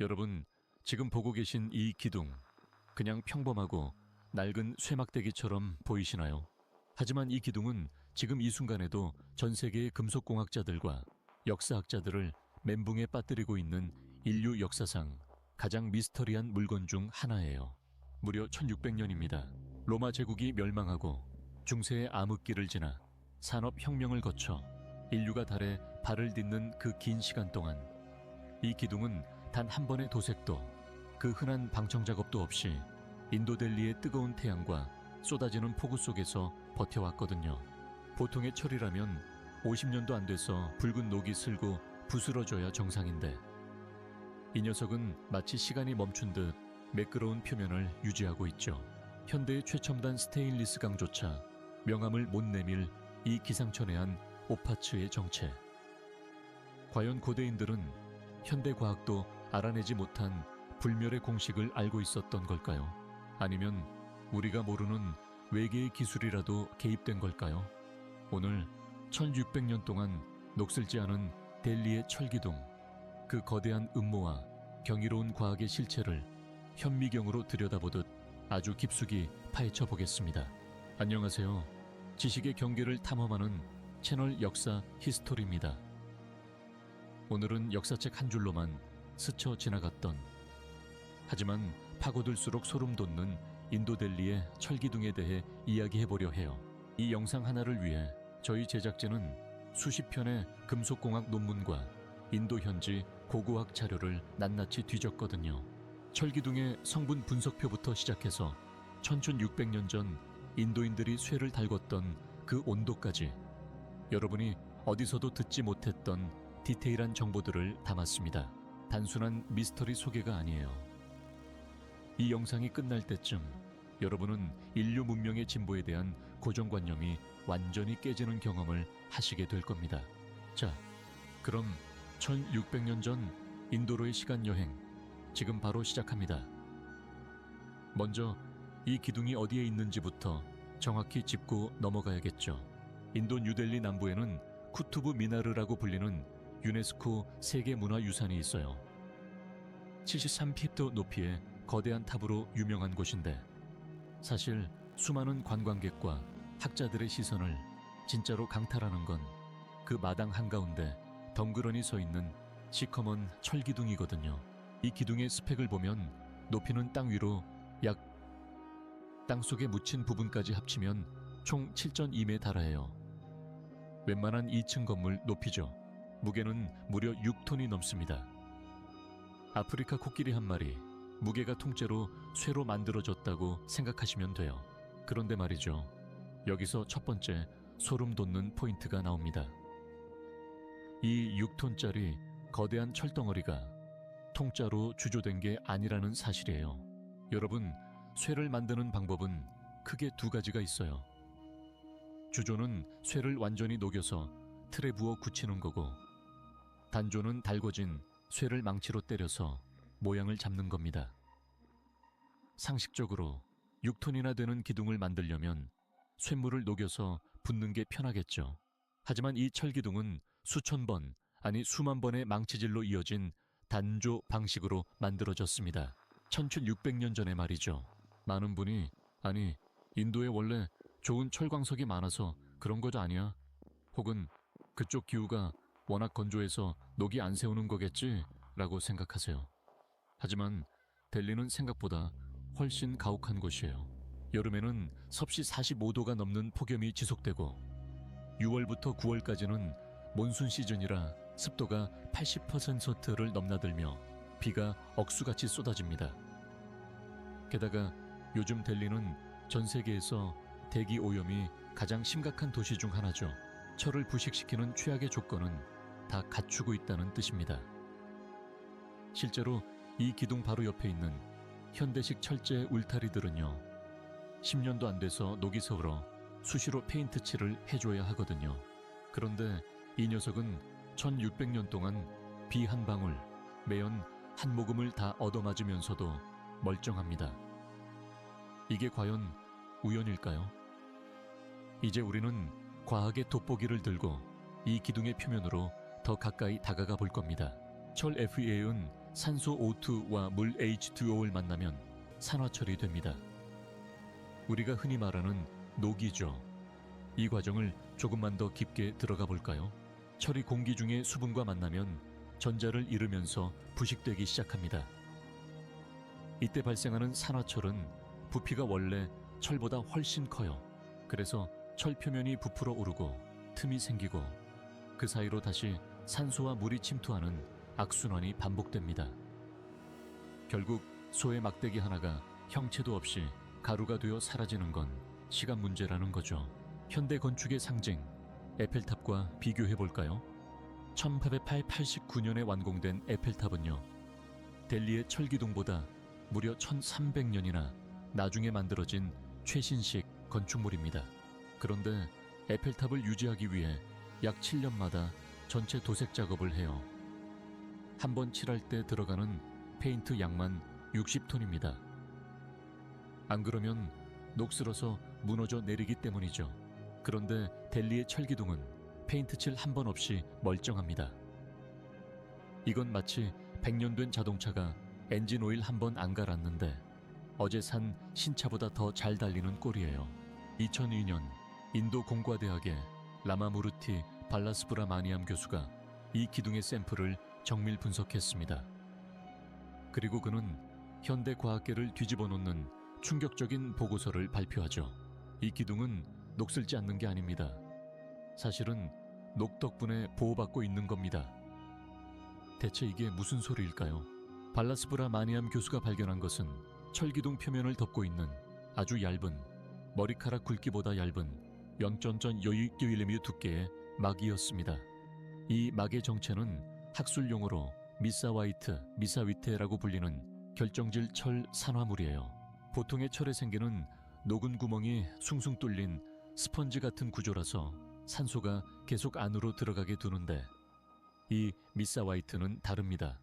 여러분, 지금 보고 계신 이 기둥, 그냥 평범하고 낡은 쇠막대기처럼 보이시나요? 하지만 이 기둥은 지금 이 순간에도 전 세계의 금속공학자들과 역사학자들을 멘붕에 빠뜨리고 있는 인류 역사상 가장 미스터리한 물건 중 하나예요. 무려 1600년입니다. 로마 제국이 멸망하고 중세의 암흑기를 지나 산업혁명을 거쳐 인류가 달에 발을 딛는 그 긴 시간 동안 이 기둥은 단 한 번의 도색도 그 흔한 방청 작업도 없이 인도델리의 뜨거운 태양과 쏟아지는 폭우 속에서 버텨왔거든요. 보통의 철이라면 50년도 안 돼서 붉은 녹이 슬고 부스러져야 정상인데 이 녀석은 마치 시간이 멈춘 듯 매끄러운 표면을 유지하고 있죠. 현대의 최첨단 스테인리스 강조차 명암을 못 내밀 이 기상천외한 오파츠의 정체. 과연 고대인들은 현대 과학도 알아내지 못한 불멸의 공식을 알고 있었던 걸까요? 아니면 우리가 모르는 외계의 기술이라도 개입된 걸까요? 오늘 1600년 동안 녹슬지 않은 델리의 철기둥, 그 거대한 음모와 경이로운 과학의 실체를 현미경으로 들여다보듯 아주 깊숙이 파헤쳐 보겠습니다. 안녕하세요. 지식의 경계를 탐험하는 채널 역사 히스토리입니다. 오늘은 역사책 한 줄로만 스쳐 지나갔던 하지만 파고들수록 소름 돋는 인도델리의 철기둥에 대해 이야기해 보려 해요. 이 영상 하나를 위해 저희 제작진은 수십 편의 금속공학 논문과 인도 현지 고고학 자료를 낱낱이 뒤졌거든요. 철기둥의 성분 분석표부터 시작해서 1600년 전 인도인들이 쇠를 달궜던 그 온도까지 여러분이 어디서도 듣지 못했던 디테일한 정보들을 담았습니다. 단순한 미스터리 소개가 아니에요. 이 영상이 끝날 때쯤 여러분은 인류 문명의 진보에 대한 고정관념이 완전히 깨지는 경험을 하시게 될 겁니다. 자, 그럼 1600년 전 인도로의 시간 여행 지금 바로 시작합니다. 먼저 이 기둥이 어디에 있는지부터 정확히 짚고 넘어가야겠죠. 인도 뉴델리 남부에는 쿠투브 미나르라고 불리는 유네스코 세계문화유산이 있어요. 73피트 높이의 거대한 탑으로 유명한 곳인데 사실 수많은 관광객과 학자들의 시선을 진짜로 강탈하는 건 그 마당 한가운데 덩그러니 서 있는 시커먼 철기둥이거든요. 이 기둥의 스펙을 보면 높이는 땅 위로 약 땅속에 묻힌 부분까지 합치면 총 7.2m에 달하여요. 웬만한 2층 건물 높이죠. 무게는 무려 6톤이 넘습니다. 아프리카 코끼리 한 마리, 무게가 통째로 쇠로 만들어졌다고 생각하시면 돼요. 그런데 말이죠. 여기서 첫 번째 소름 돋는 포인트가 나옵니다. 이 6톤짜리 거대한 철덩어리가 통짜로 주조된 게 아니라는 사실이에요. 여러분, 쇠를 만드는 방법은 크게 두 가지가 있어요. 주조는 쇠를 완전히 녹여서 틀에 부어 굳히는 거고, 단조는 달궈진 쇠를 망치로 때려서 모양을 잡는 겁니다. 상식적으로 6톤이나 되는 기둥을 만들려면 쇳물을 녹여서 붓는 게 편하겠죠. 하지만 이 철기둥은 수천 번, 아니 수만 번의 망치질로 이어진 단조 방식으로 만들어졌습니다. 1600년 전에 말이죠. 많은 분이 아니 인도에 원래 좋은 철광석이 많아서 그런 거죠 아니야? 혹은 그쪽 기후가 워낙 건조해서 녹이 안 새우는 거겠지? 라고 생각하세요. 하지만 델리는 생각보다 훨씬 가혹한 곳이에요. 여름에는 섭씨 45도가 넘는 폭염이 지속되고 6월부터 9월까지는 몬순 시즌이라 습도가 80%를 넘나들며 비가 억수같이 쏟아집니다. 게다가 요즘 델리는 전 세계에서 대기 오염이 가장 심각한 도시 중 하나죠. 철을 부식시키는 최악의 조건은 다 갖추고 있다는 뜻입니다. 실제로 이 기둥 바로 옆에 있는 현대식 철제 울타리들은요. 10년도 안 돼서 녹이 서울어 수시로 페인트 칠을 해줘야 하거든요. 그런데 이 녀석은 1600년 동안 비 한 방울, 매연 한 모금을 다 얻어맞으면서도 멀쩡합니다. 이게 과연 우연일까요? 이제 우리는 과학의 돋보기를 들고 이 기둥의 표면으로 더 가까이 다가가 볼 겁니다. 철 FEA는 산소 O2와 물 H2O를 만나면 산화철이 됩니다. 우리가 흔히 말하는 녹이죠. 이 과정을 조금만 더 깊게 들어가 볼까요? 철이 공기 중에 수분과 만나면 전자를 잃으면서 부식되기 시작합니다. 이때 발생하는 산화철은 부피가 원래 철보다 훨씬 커요. 그래서 철 표면이 부풀어 오르고 틈이 생기고 그 사이로 다시 산소와 물이 침투하는 악순환이 반복됩니다. 결국 소의 막대기 하나가 형체도 없이 가루가 되어 사라지는 건 시간 문제라는 거죠. 현대 건축의 상징 에펠탑과 비교해 볼까요? 1889년에 완공된 에펠탑은요. 델리의 철기둥보다 무려 1300년이나 나중에 만들어진 최신식 건축물입니다. 그런데 에펠탑을 유지하기 위해 약 7년마다 전체 도색 작업을 해요. 한 번 칠할 때 들어가는 페인트 양만 60톤입니다. 안 그러면 녹슬어서 무너져 내리기 때문이죠. 그런데 델리의 철기둥은 페인트 칠 한 번 없이 멀쩡합니다. 이건 마치 100년 된 자동차가 엔진 오일 한 번 안 갈았는데 어제 산 신차보다 더 잘 달리는 꼴이에요. 2002년 인도 공과대학의 라마무르티 발라스브라 마니암 교수가 이 기둥의 샘플을 정밀 분석했습니다. 그리고 그는 현대 과학계를 뒤집어 놓는 충격적인 보고서를 발표하죠. 이 기둥은 녹슬지 않는 게 아닙니다. 사실은 녹 덕분에 보호받고 있는 겁니다. 대체 이게 무슨 소리일까요? 발라스브라 마니암 교수가 발견한 것은 철기둥 표면을 덮고 있는 아주 얇은 머리카락 굵기보다 얇은 0.0 두께의 막이었습니다. 이 막의 정체는 학술 용어로 미사와이트, 미사위테라고 불리는 결정질 철 산화물이에요. 보통의 철에 생기는 녹은 구멍이 숭숭 뚫린 스펀지 같은 구조라서 산소가 계속 안으로 들어가게 두는데 이 미사와이트는 다릅니다.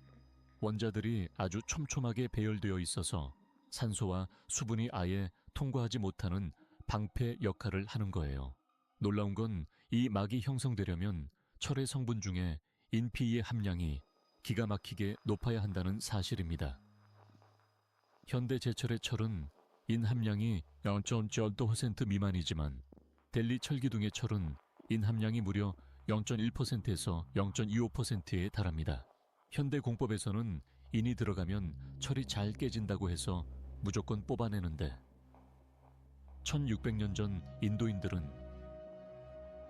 원자들이 아주 촘촘하게 배열되어 있어서 산소와 수분이 아예 통과하지 못하는 방패 역할을 하는 거예요. 놀라운 건 이 막이 형성되려면 철의 성분 중에 인피의 함량이 기가 막히게 높아야 한다는 사실입니다. 현대 제철의 철은 인 함량이 0.0% 미만이지만 델리 철기둥의 철은 인 함량이 무려 0.1%에서 0.25%에 달합니다. 현대 공법에서는 인이 들어가면 철이 잘 깨진다고 해서 무조건 뽑아내는데 1600년 전 인도인들은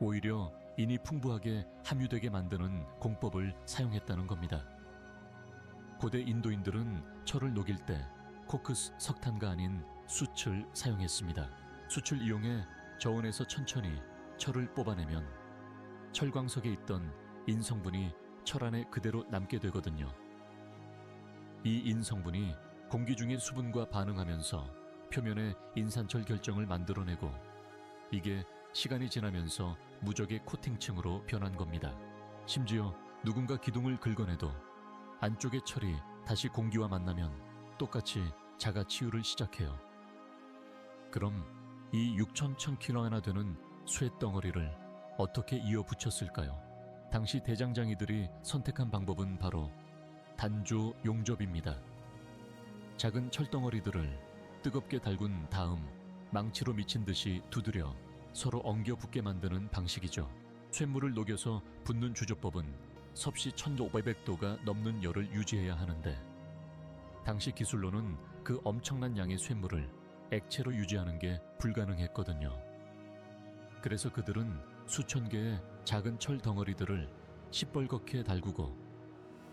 오히려 인이 풍부하게 함유되게 만드는 공법을 사용했다는 겁니다. 고대 인도인들은 철을 녹일 때 코크스 석탄가 아닌 숯을 사용했습니다. 숯을 이용해 저온에서 천천히 철을 뽑아내면 철광석에 있던 인 성분이 철 안에 그대로 남게 되거든요. 이 인 성분이 공기 중의 수분과 반응하면서 표면에 인산철 결정을 만들어내고 이게 시간이 지나면서 무적의 코팅층으로 변한 겁니다. 심지어 누군가 기둥을 긁어내도 안쪽의 철이 다시 공기와 만나면 똑같이 자가 치유를 시작해요. 그럼 이 6천 천 킬로나 되는 쇠 덩어리를 어떻게 이어 붙였을까요? 당시 대장장이들이 선택한 방법은 바로 단조 용접입니다. 작은 철덩어리들을 뜨겁게 달군 다음 망치로 미친 듯이 두드려 서로 엉겨 붙게 만드는 방식이죠. 쇳물을 녹여서 붓는 주조법은 섭씨 1500도가 넘는 열을 유지해야 하는데 당시 기술로는 그 엄청난 양의 쇳물을 액체로 유지하는 게 불가능했거든요. 그래서 그들은 수천 개의 작은 철 덩어리들을 시뻘겋게 달구고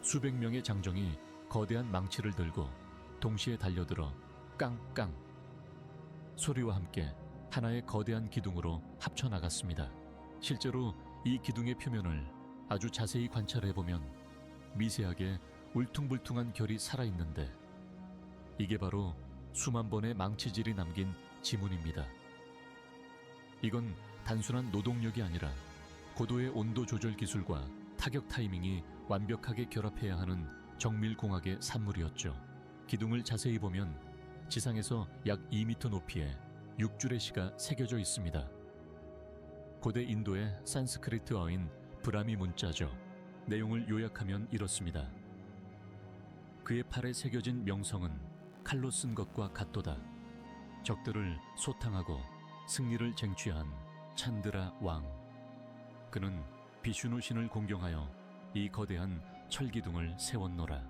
수백 명의 장정이 거대한 망치를 들고 동시에 달려들어 깡깡 소리와 함께 하나의 거대한 기둥으로 합쳐 나갔습니다. 실제로 이 기둥의 표면을 아주 자세히 관찰해 보면 미세하게 울퉁불퉁한 결이 살아있는데 이게 바로 수만 번의 망치질이 남긴 지문입니다. 이건 단순한 노동력이 아니라 고도의 온도 조절 기술과 타격 타이밍이 완벽하게 결합해야 하는 정밀공학의 산물이었죠. 기둥을 자세히 보면 지상에서 약 2m 높이에 6줄의 시가 새겨져 있습니다. 고대 인도의 산스크리트어인 브라미 문자죠. 내용을 요약하면 이렇습니다. 그의 팔에 새겨진 명성은 칼로 쓴 것과 같도다. 적들을 소탕하고 승리를 쟁취한 찬드라 왕. 그는 비슈누 신을 공경하여 이 거대한 철기둥을 세웠노라.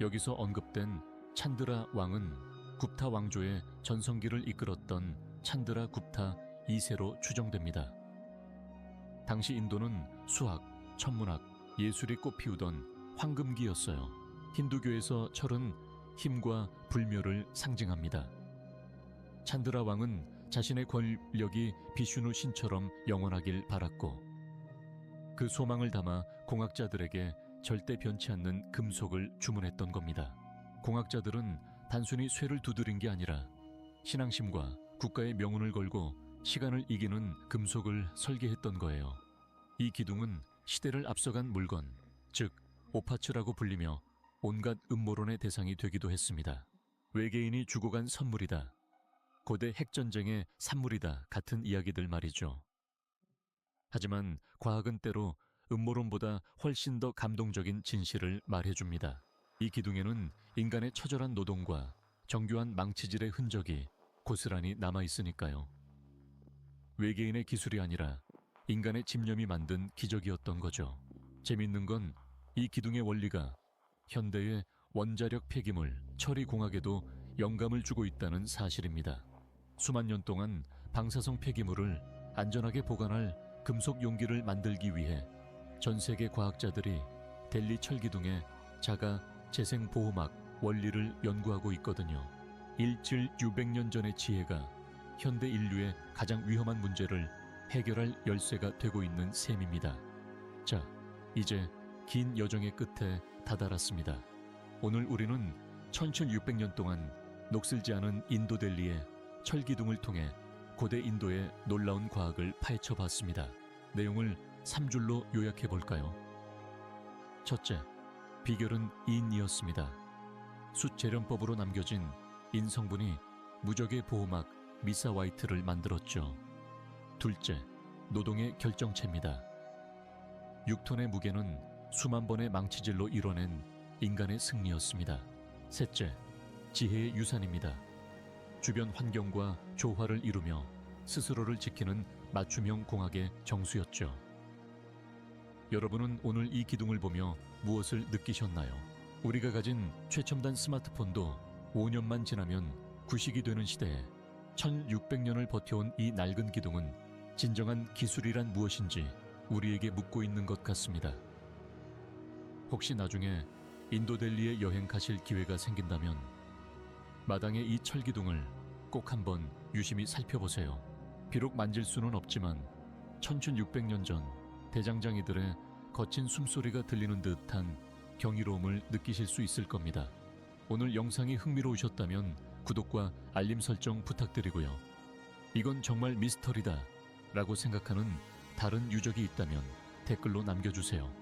여기서 언급된 찬드라 왕은 굽타 왕조의 전성기를 이끌었던 찬드라 굽타 2세로 추정됩니다. 당시 인도는 수학, 천문학, 예술이 꽃피우던 황금기였어요. 힌두교에서 철은 힘과 불멸을 상징합니다. 찬드라 왕은 자신의 권력이 비슈누 신처럼 영원하길 바랐고 그 소망을 담아 공학자들에게 절대 변치 않는 금속을 주문했던 겁니다. 공학자들은 단순히 쇠를 두드린 게 아니라 신앙심과 국가의 명운을 걸고 시간을 이기는 금속을 설계했던 거예요. 이 기둥은 시대를 앞서간 물건, 즉 오파츠라고 불리며 온갖 음모론의 대상이 되기도 했습니다. 외계인이 주고 간 선물이다. 고대 핵전쟁의 산물이다. 같은 이야기들 말이죠. 하지만 과학은 때로 음모론보다 훨씬 더 감동적인 진실을 말해줍니다. 이 기둥에는 인간의 처절한 노동과 정교한 망치질의 흔적이 고스란히 남아 있으니까요. 외계인의 기술이 아니라 인간의 집념이 만든 기적이었던 거죠. 재밌는 건 이 기둥의 원리가 현대의 원자력 폐기물 처리 공학에도 영감을 주고 있다는 사실입니다. 수만 년 동안 방사성 폐기물을 안전하게 보관할 금속 용기를 만들기 위해 전 세계 과학자들이 델리 철기둥의 자가 재생 보호막 원리를 연구하고 있거든요. 일칠 600년 전의 지혜가 현대 인류의 가장 위험한 문제를 해결할 열쇠가 되고 있는 셈입니다. 자, 이제 긴 여정의 끝에 다다랐습니다. 오늘 우리는 1600년 동안 녹슬지 않은 인도 델리의 철기둥을 통해 고대 인도의 놀라운 과학을 파헤쳐 봤습니다. 내용을 3줄로 요약해 볼까요? 첫째, 비결은 인이었습니다. 숫재련법으로 남겨진 인 성분이 무적의 보호막 미사 화이트를 만들었죠. 둘째, 노동의 결정체입니다. 6톤의 무게는 수만 번의 망치질로 이뤄낸 인간의 승리였습니다. 셋째, 지혜의 유산입니다. 주변 환경과 조화를 이루며 스스로를 지키는 맞춤형 공학의 정수였죠. 여러분은 오늘 이 기둥을 보며 무엇을 느끼셨나요? 우리가 가진 최첨단 스마트폰도 5년만 지나면 구식이 되는 시대에 1600년을 버텨온 이 낡은 기둥은 진정한 기술이란 무엇인지 우리에게 묻고 있는 것 같습니다. 혹시 나중에 인도델리에 여행 가실 기회가 생긴다면 마당의 이 철기둥을 꼭 한번 유심히 살펴보세요. 비록 만질 수는 없지만 1600년 전 대장장이들의 거친 숨소리가 들리는 듯한 경이로움을 느끼실 수 있을 겁니다. 오늘 영상이 흥미로우셨다면 구독과 알림 설정 부탁드리고요. 이건 정말 미스터리다 라고 생각하는 다른 유적이 있다면 댓글로 남겨주세요.